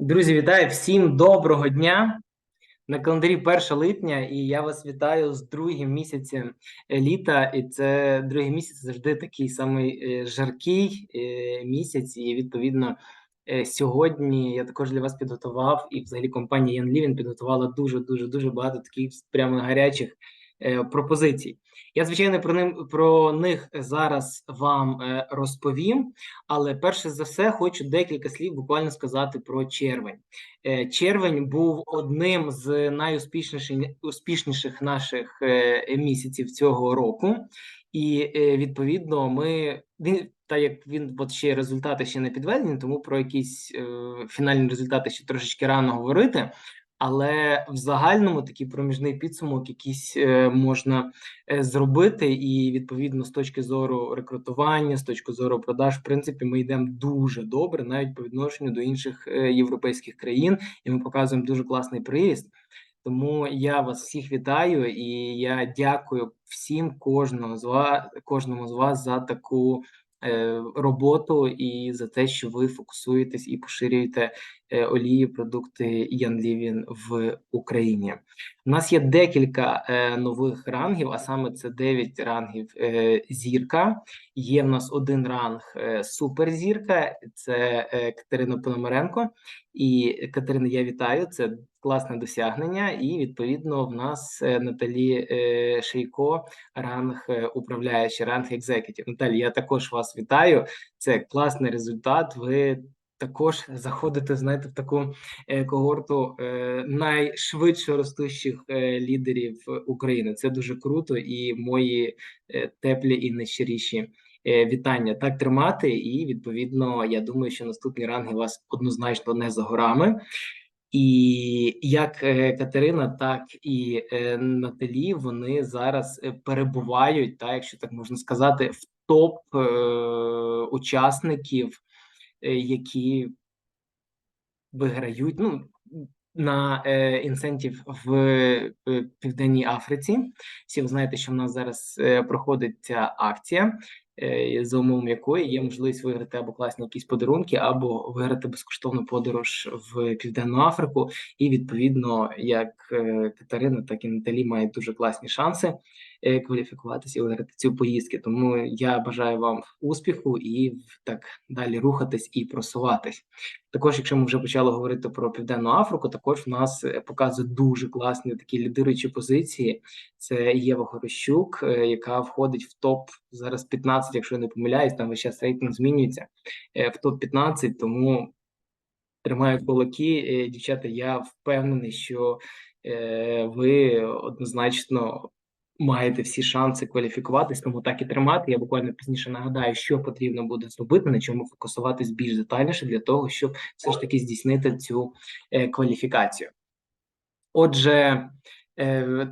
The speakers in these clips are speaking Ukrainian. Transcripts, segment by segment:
Друзі, вітаю всім доброго дня. На календарі 1 липня, і я вас вітаю з другим місяцем е, літа. І це другий місяць завжди такий самий е, жаркий е, місяць. І відповідно сьогодні я також для вас підготував, і взагалі компанія Ян Лівін підготувала дуже дуже дуже багато таких прямо гарячих пропозицій. Я звичайно про ним про них зараз вам е, розповім. Але перше за все хочу декілька слів буквально сказати про червень. Е, Червень був одним з найуспішніших успішніших наших е, місяців цього року, і е, відповідно ми він та як він от ще результати ще не підведені, тому про якісь е, фінальні результати ще трошечки рано говорити. Але в загальному такий проміжний підсумок якийсь е, можна е, зробити, і відповідно з точки зору рекрутування, з точки зору продаж, в принципі, ми йдемо дуже добре, навіть по відношенню до інших е, європейських країн, і ми показуємо дуже класний приріст. Тому я вас всіх вітаю. І я дякую всім кожного з вас, кожному з вас за таку роботу і за те, що ви фокусуєтесь і поширюєте олії, продукти Ян Лівін в Україні. У нас є декілька е, нових рангів, а саме це 9 рангів е, зірка. Є в нас один ранг е, суперзірка, це е, Катерина Пономаренко. І Катерина, я вітаю. Це класне досягнення. І відповідно в нас е, Наталі е, Шейко, ранг е, управляючий, ранг екзекутів. Наталі, я також вас вітаю. Це класний результат. Ви також заходите, знаєте, в таку е, когорту е, найшвидше ростущих е, лідерів України. Це дуже круто, і мої теплі і найщиріші вітання. Так тримати, і відповідно, я думаю, що наступні ранги вас однозначно не за горами. І як Катерина, так і Наталі, вони зараз перебувають, так, якщо так можна сказати, в топ учасників, які виграють ну, на е, інсентів в е, Південній Африці. Всі ви знаєте, що в нас зараз е, проходить ця акція, е, за умовом якої є можливість виграти або класні якісь подарунки, або виграти безкоштовну подорож в Південну Африку. І відповідно, як е, Катерина, так і Наталі мають дуже класні шанси е, кваліфікуватися і виграти цю поїздки. Тому я бажаю вам успіху і так далі рухатись і просуватись. Також, якщо ми вже почали говорити про Південну Африку, також в нас е, показують дуже класні такі лідируючі позиції. Це Єва Горощук, е, яка входить в топ зараз 15, якщо я не помиляюсь, там весь час рейтинг змінюється е, в топ 15, тому тримаю кулаки. Е, Дівчата, я впевнений, що е, ви однозначно маєте всі шанси кваліфікуватись, тому так і тримати. Я буквально пізніше нагадаю, що потрібно буде зробити, на чому фокусуватись більш детальніше для того, щоб все ж таки здійснити цю е, кваліфікацію. Отже,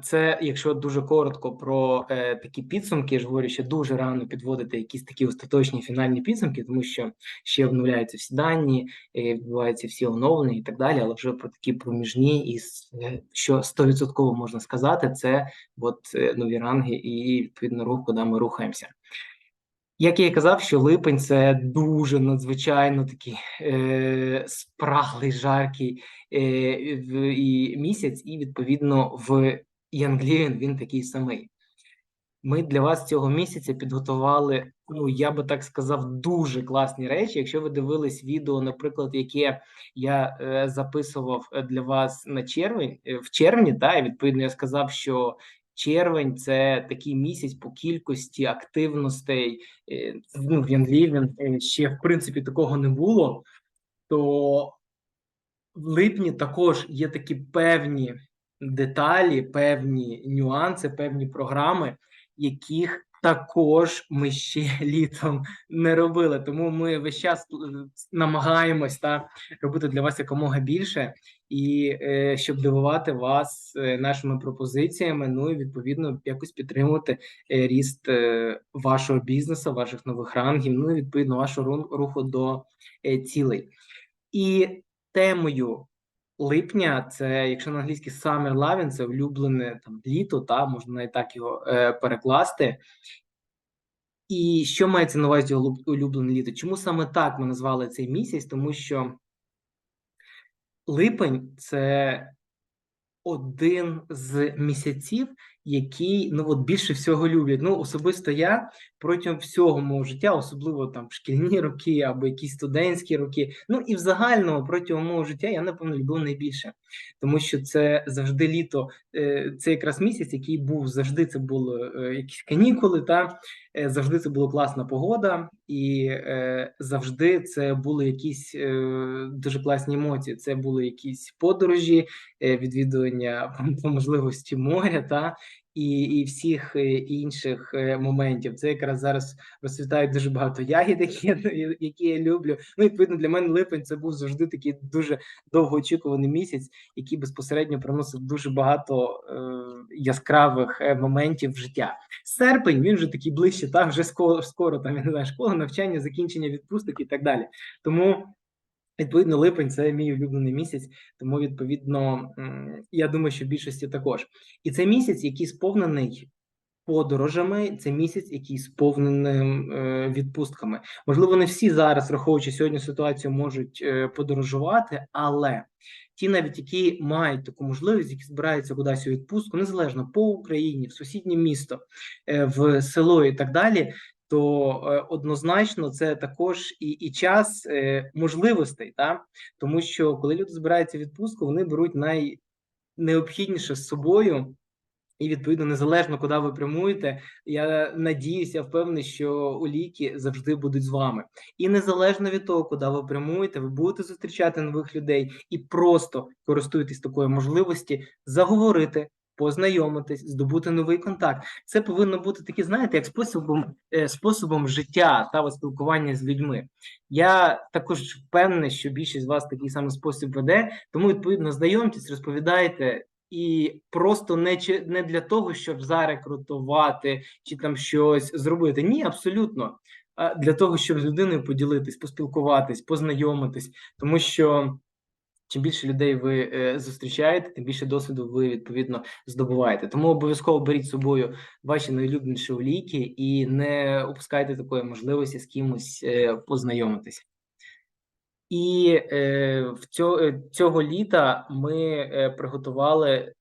це якщо дуже коротко про е, такі підсумки, я ж говорю, ще дуже рано підводити якісь такі остаточні фінальні підсумки, тому що ще обновляються всі дані, е, відбуваються всі оновлення і так далі. Але вже про такі проміжні, і е, що стовідсотково можна сказати, це от е, нові ранги і відповідно рух, куди ми рухаємося. Як я і казав, що липень це дуже надзвичайно такий е, спраглий, жаркий е, в- і місяць, і відповідно в Янглівін він такий самий. Ми для вас цього місяця підготували, ну я би так сказав, дуже класні речі. Якщо ви дивились відео, наприклад, яке я е, записував для вас на червень е, в червні, та і відповідно я сказав, що червень це такий місяць по кількості активностей. е, Ну, в Янглівін е, ще в принципі такого не було. То в липні також є такі певні деталі, певні нюанси, певні програми, яких також ми ще літом не робили. Тому ми весь час е, намагаємось та робити для вас якомога більше, і е, щоб дивувати вас е, нашими пропозиціями. Ну і відповідно якось підтримувати е, ріст е, вашого бізнесу, ваших нових рангів. Ну і відповідно вашого руху до е, цілей. І темою липня це, якщо на англійській summer loving, це улюблене там літо, та можна навіть так його е, перекласти. І що мається на увазі улюблене літо? Чому саме так ми назвали цей місяць? Тому що липень це один з місяців, який ну от більше всього люблять. Ну, особисто я протягом всього мого життя, особливо там шкільні роки або якісь студентські роки. Ну і в загальному протягом мого життя я напевно любив найбільше, тому що це завжди літо. е, Це якраз місяць, який був завжди. Це були е, якісь канікули, та е, завжди це була класна погода, і завжди це були якісь дуже класні емоції. Це були якісь подорожі, відвідування по можливості моря, та і і всіх е, інших е, моментів. Це якраз зараз розцвітають дуже багато ягід, які я, які я люблю. Ну, відповідно, для мене липень це був завжди такий дуже довгоочікуваний місяць, який безпосередньо приносив дуже багато е, яскравих е, моментів життя. Серпень він вже такий ближче, так вже скоро скоро там я не знаю, школа, навчання, закінчення відпусток і так далі. Тому. Відповідно, липень це мій улюблений місяць, тому відповідно я думаю, що більшості також. І це місяць, який сповнений подорожами. Це місяць, який сповнений е, відпустками. Можливо, не всі зараз, враховуючи сьогодні ситуацію, можуть е, подорожувати, але ті, навіть які мають таку можливість, які збираються кудись у відпустку, незалежно по Україні, в сусіднє місто, е, в село і так далі то е, однозначно це також і і час е, можливостей, та тому що коли люди збираються в відпустку, вони беруть найнеобхідніше з собою. І відповідно незалежно куди ви прямуєте, я надіюся, впевнений, що у ліки завжди будуть з вами. І незалежно від того, куди ви прямуєте, ви будете зустрічати нових людей і просто користуйтесь такою можливості заговорити, познайомитись, здобути новий контакт. Це повинно бути такі, знаєте, як способом е, способом життя та спілкування з людьми. Я також впевнений, що більшість з вас такий самий спосіб веде, тому відповідно знайомтесь, розповідайте. І просто не не для того, щоб зарекрутувати чи там щось зробити. Ні, абсолютно. Для того, щоб з людиною поділитись, поспілкуватись, познайомитись, тому що Чим більше людей ви е, зустрічаєте, тим більше досвіду ви відповідно здобуваєте. Тому обов'язково беріть з собою ваші найлюбніші уліки і не опускайте такої можливості з кимось е, познайомитися. І е, в цього, е, цього літа ми е, приготували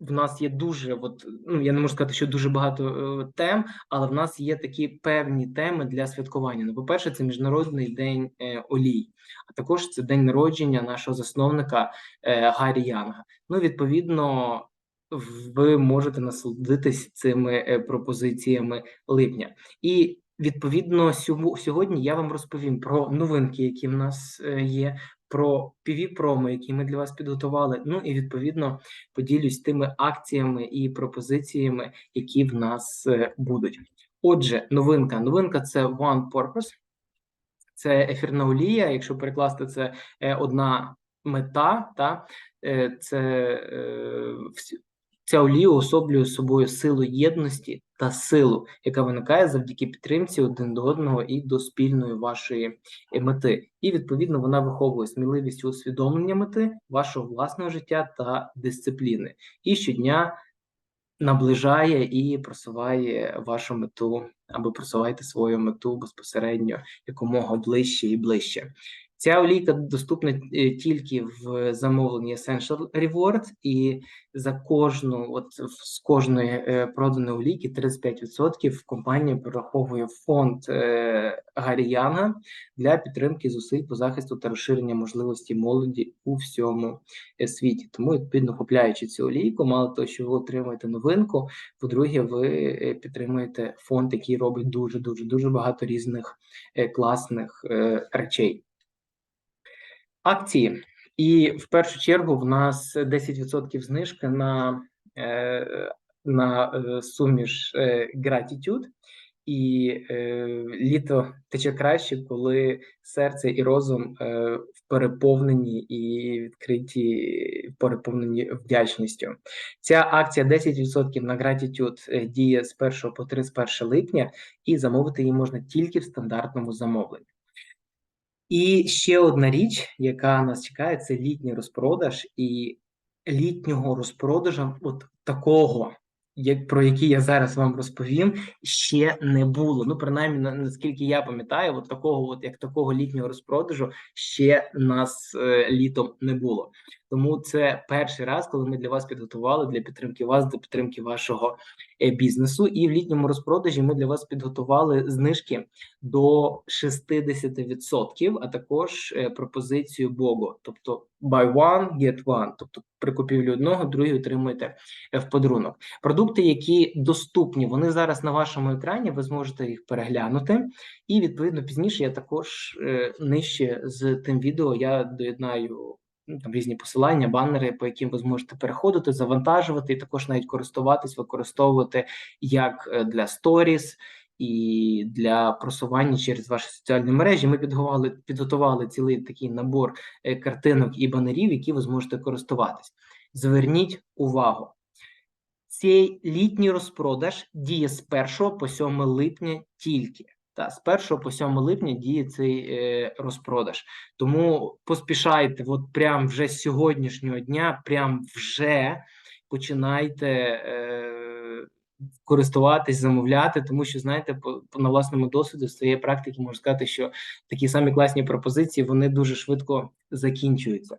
в нас є дуже, от ну я не можу сказати, що дуже багато е, тем, але в нас є такі певні теми для святкування. Ну, по-перше, це міжнародний день е, олій, а також це день народження нашого засновника е, Гаррі Янга. Ну, відповідно, ви можете насолодитись цими е, пропозиціями липня. І Відповідно, сьогодні я вам розповім про новинки, які в нас е, є, про PV-промо, які ми для вас підготували. Ну і відповідно поділюсь тими акціями і пропозиціями, які в нас е, будуть. Отже, новинка. Новинка це One Purpose, це ефірна олія. Якщо перекласти це е, одна мета, та це Ця олія особлює собою силу єдності та силу, яка виникає завдяки підтримці один до одного і до спільної вашої мети. І відповідно вона виховує сміливість усвідомлення мети вашого власного життя та дисципліни, і щодня наближає і просуває вашу мету, або просувайте свою мету безпосередньо якомога ближче і ближче. Ця олійка доступна е, тільки в замовленні Essential Reward, і за кожну, от з кожної е, проданої олійки 35% компанія перераховує фонд е, Гаррі Янга для підтримки зусиль по захисту та розширення можливості молоді у всьому світі. Тому, відповідно, купляючи цю олійку, мало того, що ви отримаєте новинку. По-друге, ви підтримуєте фонд, який робить дуже дуже дуже багато різних класних речей акції, і в першу чергу в нас 10% знижки на е, на е, суміш е, Gratitude. І е, літо тече краще, коли серце і розум е, переповнені і відкриті, переповнені вдячністю. Ця акція 10% на Gratitude діє з 1 по 31 липня, і замовити її можна тільки в стандартному замовленні. І ще одна річ, яка нас чекає, це літній розпродаж, і літнього розпродажа, от такого як про який я зараз вам розповім, ще не було. Ну, принаймні, на- наскільки я пам'ятаю, от такого, от як такого літнього розпродажу ще нас е, літом не було. Тому це перший раз, коли ми для вас підготували для підтримки вас, для підтримки вашого е, бізнесу. І в літньому розпродажі ми для вас підготували знижки до 60%, а також е, пропозицію BOGO, тобто buy one, get one, тобто при купівлі одного, другий отримуєте е, в подарунок. Продукти, які доступні, вони зараз на вашому екрані. Ви зможете їх переглянути, і відповідно пізніше я також нижче з тим відео я доєднаю там різні посилання, банери, по яким ви зможете переходити, завантажувати і також навіть користуватись, використовувати як е, для сторіс. І для просування через ваші соціальні мережі ми підготували підготували цілий такий набор е, картинок і банерів, які ви зможете користуватись. Зверніть увагу, цей літній розпродаж діє з 1 по 7 липня тільки. Та з 1 по 7 липня діє цей е, розпродаж. Тому поспішайте, от прям вже з сьогоднішнього дня, прям вже починайте е, користуватись, замовляти, тому що знаєте, по, по на власному досвіду своєї практики можу сказати, що такі самі класні пропозиції вони дуже швидко закінчуються.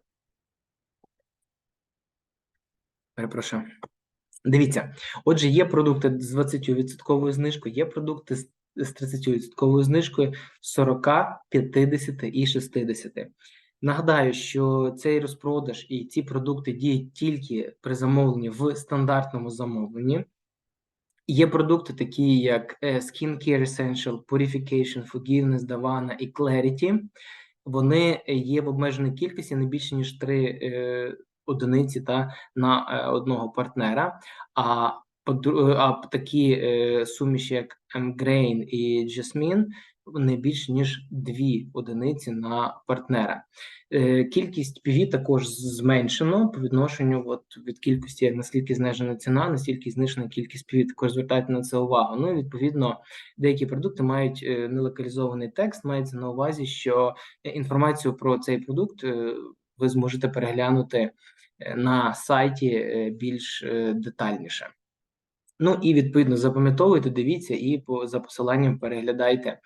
Перепрошую. Дивіться, отже, є продукти з 20% знижкою, є продукти з з 30% знижкою 40, 50 і 60. Нагадаю, що цей розпродаж і ці продукти діють тільки при замовленні в стандартному замовленні. Є продукти, такі як е, Skincare Essential, Purification, Forgiveness, Davana і Clarity. Вони є в обмеженій кількості не більше ніж 3 е, одиниці та на е, одного партнера. А а такі е, суміші, як Grain і Jasmine, не більше ніж дві одиниці на партнера. Е, кількість PV також зменшено по відношенню от, від кількості, наскільки знижена ціна, настільки знижена кількість PV, також звертайте на це увагу. Ну і відповідно, деякі продукти мають е, нелокалізований текст. Мається на увазі, що інформацію про цей продукт ви зможете переглянути на сайті більш детальніше. Ну і відповідно запам'ятовуйте, дивіться і по за посиланням переглядайте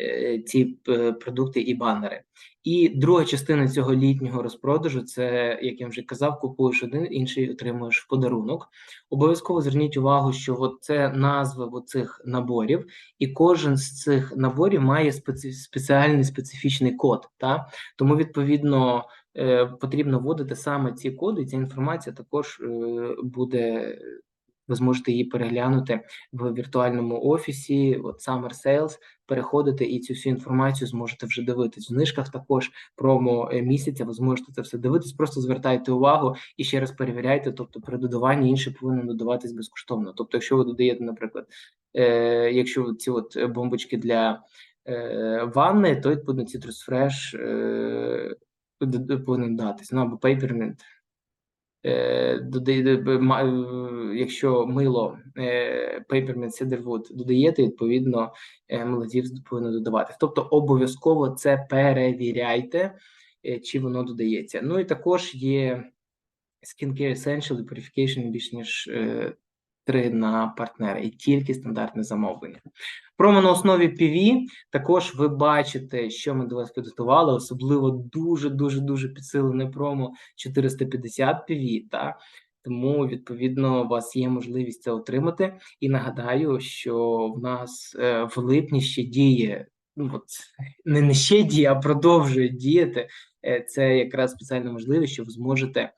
е, ці е, продукти і банери. І друга частина цього літнього розпродажу це, як я вже казав, купуєш один, інший отримуєш в подарунок. Обов'язково зверніть увагу, що от це назви цих наборів, і кожен з цих наборів має спеці... спеціальний специфічний код. Та? Тому, відповідно, е, потрібно вводити саме ці коди, і ця інформація також буде ви зможете її переглянути в віртуальному офісі. От Summer Sales, переходити і цю всю інформацію зможете вже дивитись. В знижках також промо е, місяця. Ви зможете це все дивитись. Просто звертайте увагу і ще раз перевіряйте. Тобто, при додаванні інше повинно додаватись безкоштовно. Тобто, якщо ви додаєте, наприклад, е, якщо ці от бомбочки для е, ванни, то відповідно Citrus Fresh е, повинен датись. Ну або Papermint. Е, якщо мило е, Peppermint Cedarwood додаєте, відповідно е, молодів повинно додавати. Тобто обов'язково це перевіряйте, чи воно додається. Ну і також є Skincare Essential і Purification більш ніж три на партнера і тільки стандартне замовлення. Промо на основі PV, також ви бачите, що ми до вас підготували, особливо дуже дуже підсилене промо 450 PV, та тому відповідно у вас є можливість це отримати. І нагадаю, що в нас е, в липні ще діє. Ну от не не ще діє, а продовжує діяти. Е, це якраз спеціальна можливість, що ви зможете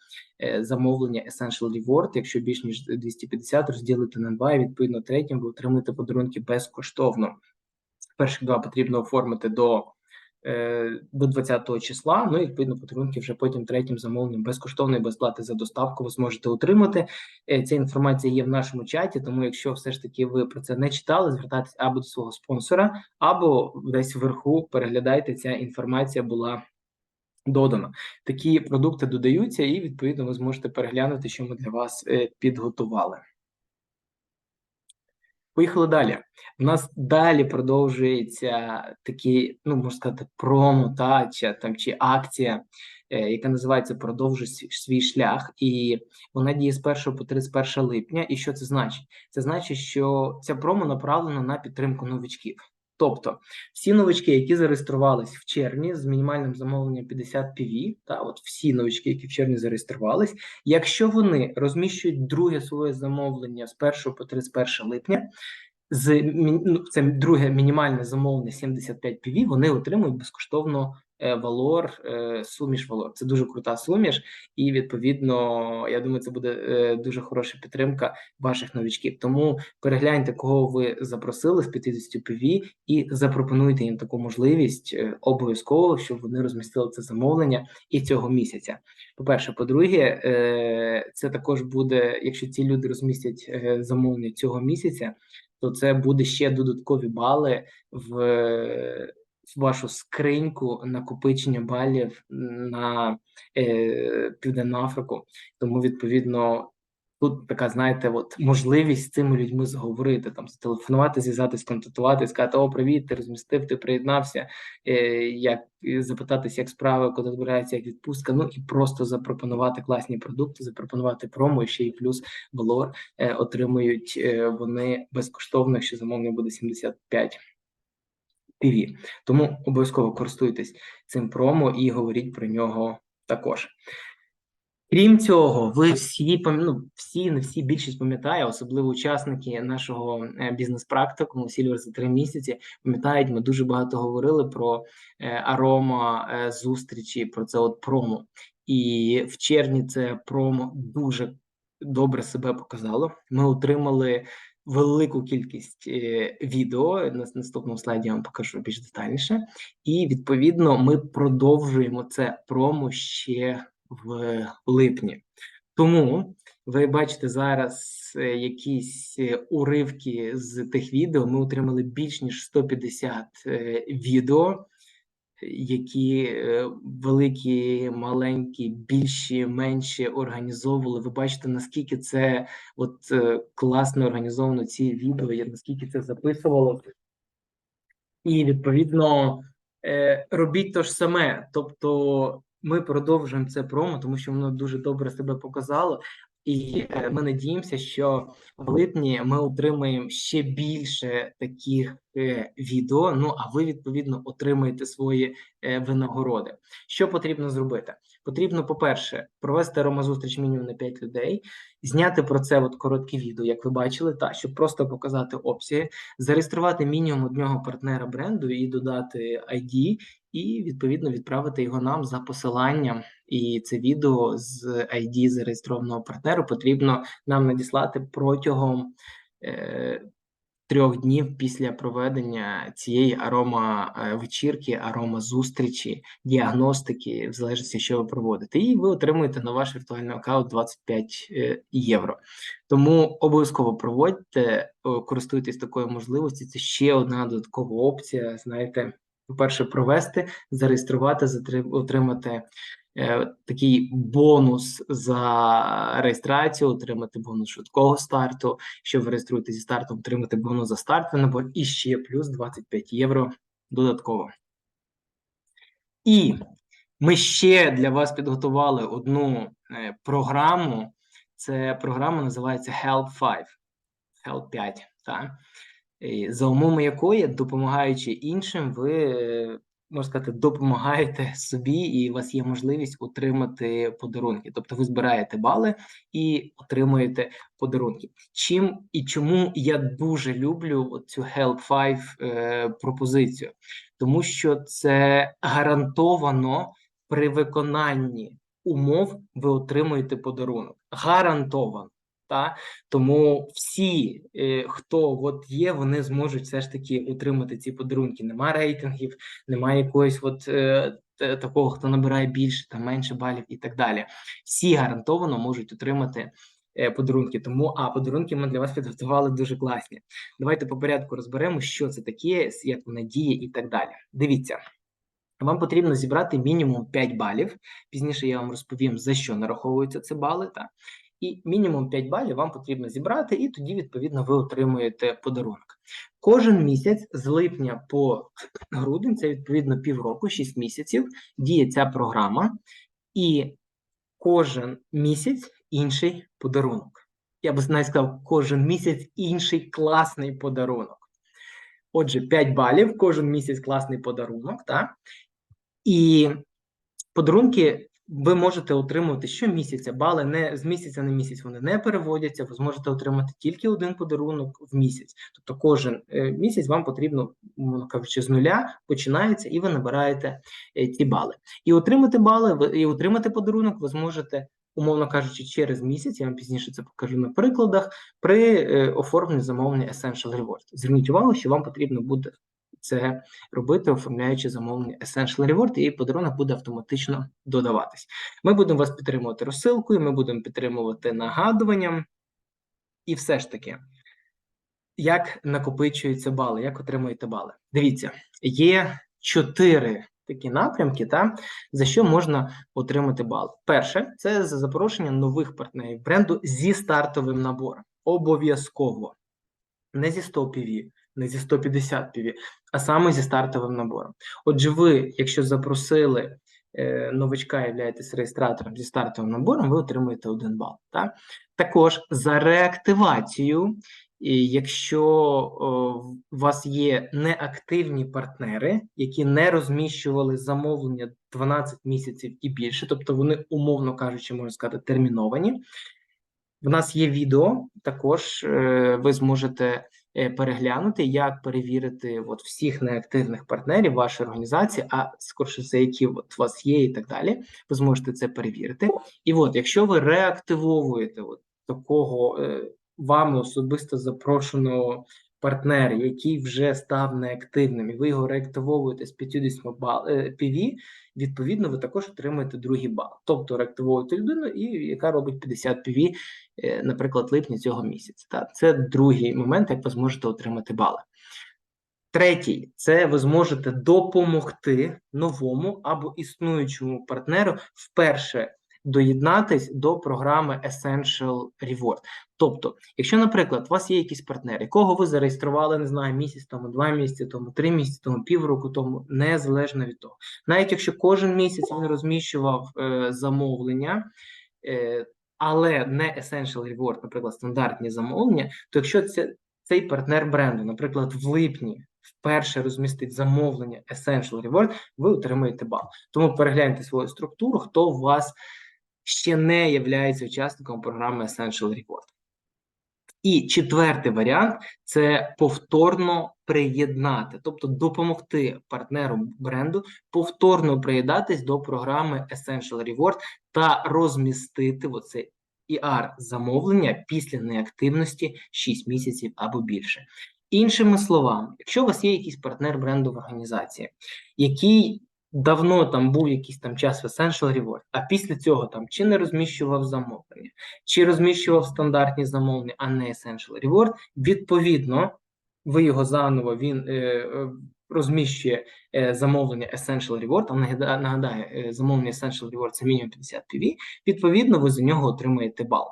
замовлення Essential Reward, якщо більш ніж 250 розділити на два, і відповідно третім ви отримуєте подарунки безкоштовно. Перших два потрібно оформити до е, до 20 числа. Ну і відповідно подарунки вже потім третім замовленням безкоштовної безплати за доставку ви зможете отримати. Е, ця інформація є в нашому чаті. Тому, якщо все ж таки ви про це не читали, звертайтеся або до свого спонсора, або десь вверху переглядайте. Ця інформація була додано. Такі продукти додаються, і відповідно ви зможете переглянути, що ми для вас е, підготували. Поїхали далі. У нас далі продовжується такі, ну можна сказати, промо, та чи там чи акція, е, яка називається Продовжуй свій, шлях, і вона діє з 1 по 31 липня. І що це значить? Це значить, що ця промо направлена на підтримку новичків. Тобто всі новички, які зареєструвались в червні з мінімальним замовленням 50 PV, та от всі новички, які в червні зареєструвались, якщо вони розміщують друге своє замовлення з 1 по 31 липня, з ну, це друге мінімальне замовлення 75 PV, вони отримують безкоштовно е, валор, е, суміш валор. Це дуже крута суміш, і відповідно, я думаю, це буде е, дуже хороша підтримка ваших новичків. Тому перегляньте, кого ви запросили з 50 PV і запропонуйте їм таку можливість обов'язково, щоб вони розмістили це замовлення і цього місяця. По перше, по-друге, це також буде, якщо ці люди розмістять замовлення цього місяця то це буде ще додаткові бали в, вашу скриньку накопичення балів на е, Південну Африку. Тому відповідно. Тут така, знаєте, от можливість з цими людьми зговорити, там зателефонувати, зв'язатись, контактувати, сказати: О, привіт, ти розмістив, ти приєднався, е, як запитатися, як справи, коли збирається як відпустка. Ну і просто запропонувати класні продукти, запропонувати промо і ще й плюс valor е, отримують е, вони безкоштовно, якщо замовлення буде 75 PV. Тому обов'язково користуйтесь цим промо і говоріть про нього також. Крім цього, ви всі ну, всі, не всі більшість пам'ятає, особливо учасники нашого е, бізнес-практикуму Сільвер за три місяці. Пам'ятають, ми дуже багато говорили про е, арома е, зустрічі, про це от промо. І в червні це промо дуже добре себе показало. Ми отримали велику кількість відео. На наступному слайді я вам покажу більш детальніше, і відповідно ми продовжуємо це промо ще в липні. Тому ви бачите зараз е, якісь е, уривки з тих відео. Ми отримали більш ніж 150 е, відео, які великі, маленькі, більші, менші організовували. Ви бачите, наскільки це от класно організовано ці відео, наскільки це записувало. І відповідно робіть то ж саме. Тобто ми продовжуємо це промо, тому що воно дуже добре себе показало. І е, ми надіємося, що в липні ми отримаємо ще більше таких е, відео. Ну а ви відповідно отримаєте свої е, винагороди. Що потрібно зробити? Потрібно, по-перше, провести ромазустріч мінімум на 5 людей, зняти про це от коротке відео, як ви бачили, та щоб просто показати опції, зареєструвати мінімум одного партнера бренду і додати ID, і відповідно відправити його нам за посиланням. І це відео з ID зареєстрованого партнеру потрібно нам надіслати протягом. Е, трьох днів після проведення цієї арома е, вечірки, арома зустрічі, діагностики, в залежності, що ви проводите, і ви отримуєте на ваш віртуальний аккаунт 25 е, євро. Тому обов'язково проводьте, користуйтесь такою можливістю. Це ще одна додаткова опція. Знаєте, по-перше, провести, зареєструвати, отримати Е, такий бонус за реєстрацію, отримати бонус швидкого старту. Що ви реєструєте зі стартом, отримати бонус за стартовий набор і ще плюс 25 євро додатково. І ми ще для вас підготували одну е, програму. Це програма називається Help 5. Help 5. Так? За умовами якої, допомагаючи іншим, ви можна сказати, допомагаєте собі, і у вас є можливість отримати подарунки. Тобто ви збираєте бали і отримуєте подарунки. Чим і чому я дуже люблю цю Help 5 е, пропозицію, тому що це гарантовано при виконанні умов ви отримуєте подарунок. Гарантовано. Та тому всі, е, хто от є, вони зможуть все ж таки отримати ці подарунки. Нема рейтингів, немає якогось от е, такого, хто набирає більше та менше балів і так далі. Всі гарантовано можуть отримати е, подарунки. Тому а подарунки ми для вас підготували дуже класні. Давайте по порядку розберемо, що це таке, як вона діє і так далі. Дивіться. Вам потрібно зібрати мінімум 5 балів. Пізніше я вам розповім, за що нараховуються ці бали. Та і мінімум 5 балів вам потрібно зібрати, і тоді, відповідно, ви отримуєте подарунок. Кожен місяць з липня по грудень, це відповідно півроку, 6 місяців, діє ця програма, і кожен місяць інший подарунок. Я б навіть сказав, кожен місяць інший класний подарунок. Отже, 5 балів, кожен місяць класний подарунок, так? І подарунки ви можете отримувати щомісяця. Бали не з місяця на місяць вони не переводяться. Ви зможете отримати тільки один подарунок в місяць. Тобто, кожен е, місяць вам потрібно, кажучи, з нуля починається, і ви набираєте е, ці бали. І отримати бали, і отримати подарунок ви зможете. Умовно кажучи, через місяць, я вам пізніше це покажу на прикладах, при е, оформленні замовлення Essential Reward. Зверніть увагу, що вам потрібно буде це робити, оформляючи замовлення Essential Reward, і подарунок буде автоматично додаватись. Ми будемо вас підтримувати розсилкою, ми будемо підтримувати нагадуванням, і все ж таки, як накопичуються бали, як отримуєте бали? Дивіться, є чотири такі напрямки, та, за що можна отримати бали. Перше, це за запрошення нових партнерів бренду зі стартовим набором. Обов'язково. Не зі 100 PV, не зі 150 PV, а саме зі стартовим набором. Отже, ви, якщо запросили е, новичка, являєтесь реєстратором зі стартовим набором, ви отримуєте один бал. Так? Також за реактивацію, і якщо у вас є неактивні партнери, які не розміщували замовлення 12 місяців і більше, тобто вони, умовно кажучи, можна сказати, терміновані. В нас є відео, також е, ви зможете переглянути, як перевірити от всіх неактивних партнерів вашої організації, а скорше за які от у вас є, і так далі. Ви зможете це перевірити. І от, якщо ви реактивовуєте от такого е, вами особисто запрошеного партнера, який вже став неактивним, і ви його реактивовуєте з 50 бал PV, відповідно, ви також отримуєте другий бал. Тобто реактивовуєте людину, і яка робить 50 PV, е, наприклад, липні цього місяця. Так? Це другий момент, як ви зможете отримати бали. Третій це ви зможете допомогти новому або існуючому партнеру вперше доєднатись до програми Essential Reward. Тобто, якщо, наприклад, у вас є якийсь партнер, якого ви зареєстрували, не знаю, місяць тому, два місяці тому, три місяці тому, півроку тому, незалежно від того, навіть якщо кожен місяць він розміщував е, замовлення. Е, але не Essential Reward, наприклад, стандартні замовлення, то якщо це цей партнер бренду, наприклад, в липні вперше розмістить замовлення Essential Reward, ви отримаєте бал. Тому перегляньте свою структуру, хто у вас ще не є учасником програми Essential Reward. І четвертий варіант це повторно приєднати, тобто допомогти партнеру бренду повторно приєднатись до програми Essential Reward та розмістити оце ER замовлення після неактивності 6 місяців або більше. Іншими словами, якщо у вас є якийсь партнер бренду в організації, який давно там був якийсь там час Essential Reward, а після цього там чи не розміщував замовлення, чи розміщував стандартні замовлення, а не Essential Reward, відповідно, ви його заново він е, е розміщує е, замовлення Essential Reward, а нагадаю, е, замовлення Essential Reward це мінімум 50 PV, відповідно, ви за нього отримаєте бал.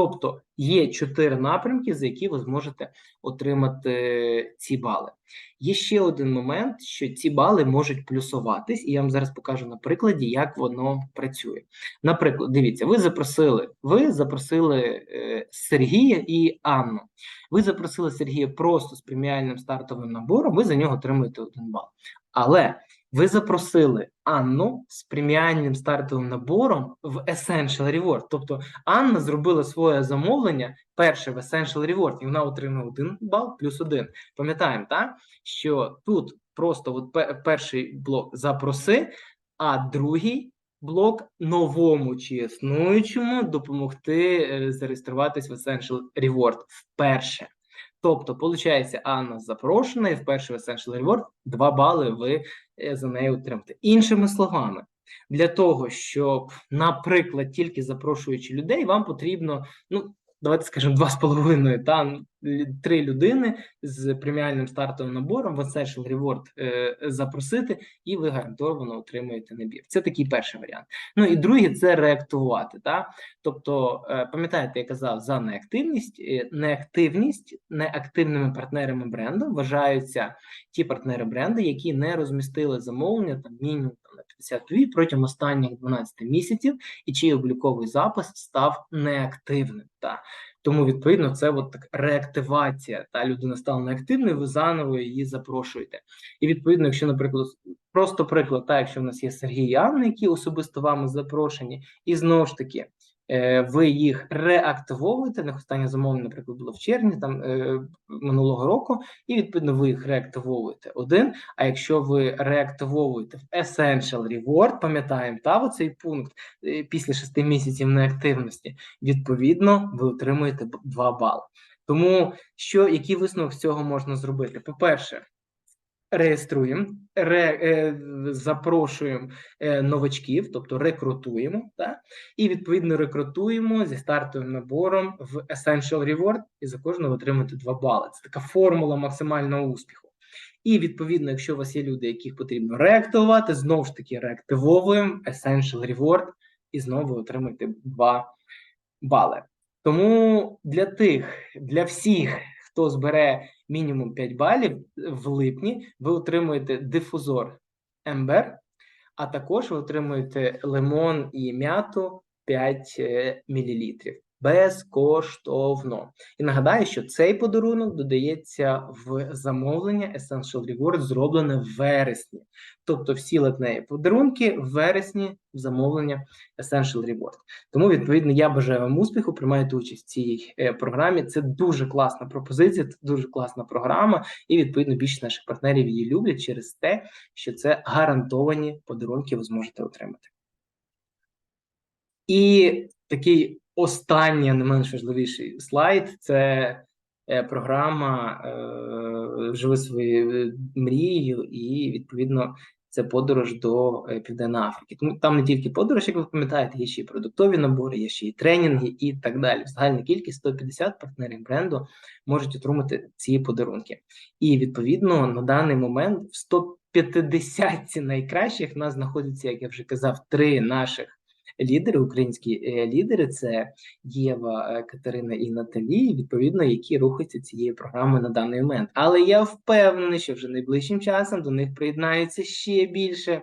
Тобто є чотири напрямки, за які ви зможете отримати ці бали. Є ще один момент, що ці бали можуть плюсуватись, і я вам зараз покажу на прикладі, як воно працює. Наприклад, дивіться, ви запросили ви запросили е, Сергія і Анну. Ви запросили Сергія просто з преміальним стартовим набором, ви за нього отримуєте один бал. Але ви запросили Анну з преміальним стартовим набором в Essential Reward. Тобто Анна зробила своє замовлення перше в Essential Reward, і вона отримала один бал плюс один. Пам'ятаємо, так? що тут просто от перший блок запроси, а другий блок новому чи існуючому допомогти е, зареєструватись в Essential Reward вперше. Тобто, виходить, Анна запрошена і в перший Essential Reward 2 бали ви е, за нею отримаєте. Іншими словами, для того, щоб, наприклад, тільки запрошуючи людей, вам потрібно ну, давайте скажемо, два з половиною та три людини з преміальним стартовим набором в Essential Reward е, запросити, і ви гарантовано отримуєте набір. Це такий перший варіант. Ну і другий це реактувати. Та? Тобто, е, пам'ятаєте, я казав за неактивність. Е, неактивність неактивними партнерами бренду вважаються ті партнери бренду, які не розмістили замовлення там мінімум там, 52 протягом останніх 12 місяців, і чий обліковий запис став неактивним. Та? Тому, відповідно, це от так реактивація. Та людина стала неактивною, ви заново її запрошуєте. І відповідно, якщо, наприклад, просто приклад, та якщо в нас є Сергій і Анна, які особисто вами запрошені, і знову ж таки. Е, ви їх реактивовуєте. Не останнє замовлення, наприклад, було в червні там е, минулого року, і відповідно ви їх реактивовуєте один. А якщо ви реактивовуєте в Essential Reward, пам'ятаємо та оцей пункт е, після шести місяців неактивності, відповідно, ви отримуєте 2 бали. Тому що який висновок з цього можна зробити? По перше реєструємо, ре, е, запрошуємо е, новачків, тобто рекрутуємо, так? і відповідно рекрутуємо зі стартовим набором в Essential Reward, і за кожного отримати 2 бали. Це така формула максимального успіху. І відповідно, якщо у вас є люди, яких потрібно реактивувати, знову ж таки реактивовуємо Essential Reward, і знову отримуєте 2 бали. Тому для тих, для всіх, хто збере мінімум 5 балів в липні, ви отримуєте дифузор Ембер, а також ви отримуєте лимон і м'яту 5 е, мл безкоштовно. І нагадаю, що цей подарунок додається в замовлення Essential Reward, зроблене в вересні. Тобто всі летневі подарунки в вересні в замовлення Essential Reward. Тому, відповідно, я бажаю вам успіху, приймайте участь в цій е, програмі. Це дуже класна пропозиція, це дуже класна програма, і відповідно більшість наших партнерів її люблять через те, що це гарантовані подарунки, ви зможете отримати. І такий останній, не менш важливіший слайд це е, програма е, Живи свої мрією, і відповідно це подорож до е, Південної Африки. Тому там не тільки подорож, як ви пам'ятаєте, є ще й продуктові набори, є ще й тренінги і так далі. Загальна кількість 150 партнерів бренду можуть отримати ці подарунки. І відповідно на даний момент в 150 найкращих нас знаходиться, як я вже казав, три наших лідери, українські е, лідери це Єва, е, Катерина і Наталі, відповідно, які рухаються цією програмою на даний момент. Але я впевнений, що вже найближчим часом до них приєднаються ще більше.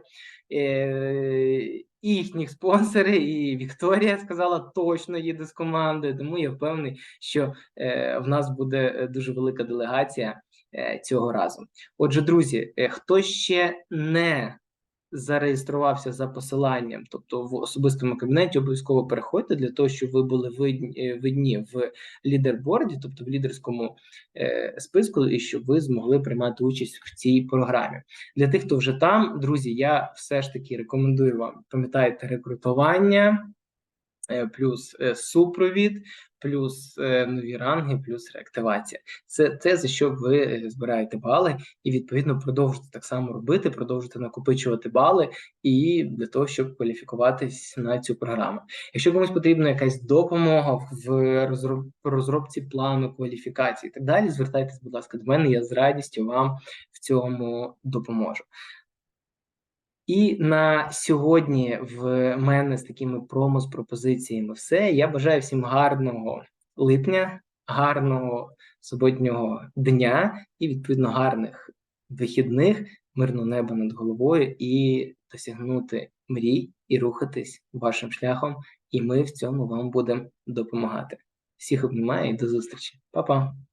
Е, їхніх спонсори, і Вікторія сказала, точно їде з командою. Тому я впевнений, що в нас буде дуже велика делегація цього разу. Отже, друзі, хто ще не зареєструвався за посиланням, тобто в особистому кабінеті, обов'язково переходьте для того, щоб ви були видні, е, видні в лідерборді, тобто в лідерському е, списку, і щоб ви змогли приймати участь в цій програмі. Для тих, хто вже там, друзі, я все ж таки рекомендую вам пам'ятаєте рекрутування. Е, плюс е, супровід, плюс е, нові ранги, плюс реактивація. Це те, за що ви збираєте бали, і відповідно продовжуєте так само робити, продовжуєте накопичувати бали і для того, щоб кваліфікуватись на цю програму. Якщо комусь потрібна якась допомога в розробці плану кваліфікації і так далі, звертайтесь, будь ласка, до мене. Я з радістю вам в цьому допоможу. І на сьогодні в мене з такими промо з пропозиціями все. Я бажаю всім гарного липня, гарного суботнього дня і відповідно гарних вихідних, мирного неба над головою і досягнути мрій і рухатись вашим шляхом. І ми в цьому вам будемо допомагати. Всіх обнімаю і до зустрічі, Па-па!